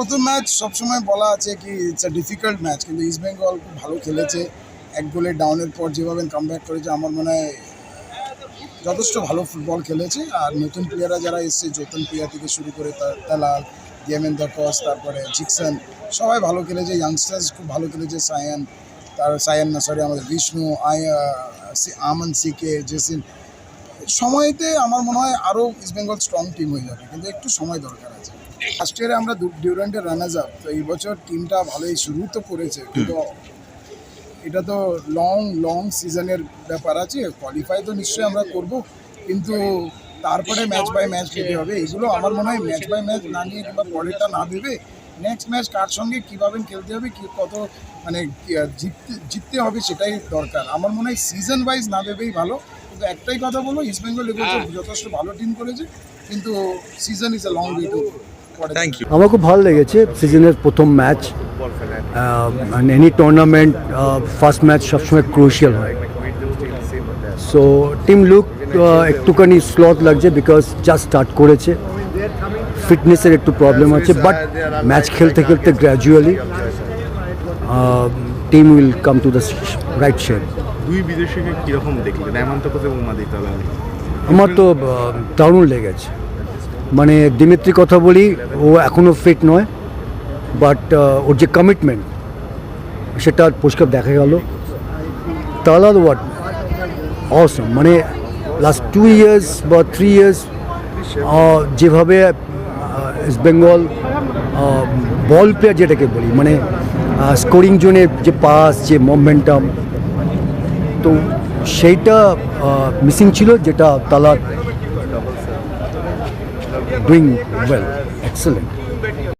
প্রথম ম্যাচ সবসময় বলা আছে কি ইটস আ ডিফিকাল্ট ম্যাচ কিন্তু ইস্ট বেঙ্গল খুব ভালো খেলেছে। এক গোলে ডাউনের পর যেভাবে কামব্যাক করেছে, আমার মনে হয় যথেষ্ট ভালো ফুটবল খেলেছে। আর নতুন প্লেয়াররা যারা এসছে, যতন প্লেয়ার থেকে শুরু করে তালাল দিয়ামেন্দা কস তারপরে জিকসন সবাই ভালো খেলেছে ইয়াংস্টার্স খুব ভালো খেলেছে, সায়ান, তার সায়ান না সরি আমাদের বিষ্ণু আয় আমন সিকে, জেসিন। সময়তে আমার মনে হয় আরও ইস্ট বেঙ্গল স্ট্রং টিম হয়ে যাবে, কিন্তু একটু সময় দরকার আছে। লাস্ট ইয়ারে আমরা ডিউরেন্টের রানার্স আপ তো এই বছর টিমটা ভালোই শুরু তো করেছে কিন্তু এটা তো লং লং সিজনের ব্যাপার আছে কোয়ালিফাই তো নিশ্চয়ই আমরা করব কিন্তু তারপরে ম্যাচ বাই ম্যাচ খেতে হবে এগুলো আমার মনে হয় ম্যাচ বাই ম্যাচ না নিয়ে কিংবা পরেরটা না ভেবে নেক্সট ম্যাচ কার সঙ্গে কীভাবে খেলতে হবে কি কত মানে জিততে জিততে হবে সেটাই দরকার আমার মনে হয় সিজন ওয়াইজ না ভেবেই ভালো কিন্তু একটাই কথা বলো ইস্ট বেঙ্গল এবছর যথেষ্ট ভালো টিম করেছে কিন্তু season is a long way to thank you আমার খুব ভালো লেগেছে সিজনের প্রথম match any tournament first match সবসময় ক্রুশিয়াল হয়। সো টিম লুক একটুখানি স্লথ লাগছে বিকজ জাস্ট স্টার্ট করেছে। ফিটনেসের একটু প্রবলেম আছে বাট ম্যাচ খেলতে খেলতে gradually team will come to the right shape দুই বিদেশিকে কীরকম দেখলেন? হেমন্ত এবং আমার তো দারুণ লেগেছে। মানে দিমিত্রি কথা বলি, ও এখনও ফিট নয় বাট ওর যে কমিটমেন্ট সেটা পরিষ্কার দেখা গেল। তালাল ওয়াট অসম মানে লাস্ট টু ইয়ার্স বা থ্রি ইয়ার্স যেভাবে ইস্ট বেঙ্গল বল প্লেয়ার যেটাকে বলি মানে স্কোরিং জোনে যে পাস যে মোমেন্টাম তো সেইটা মিসিং ছিল, যেটা তালা doing well, excellent.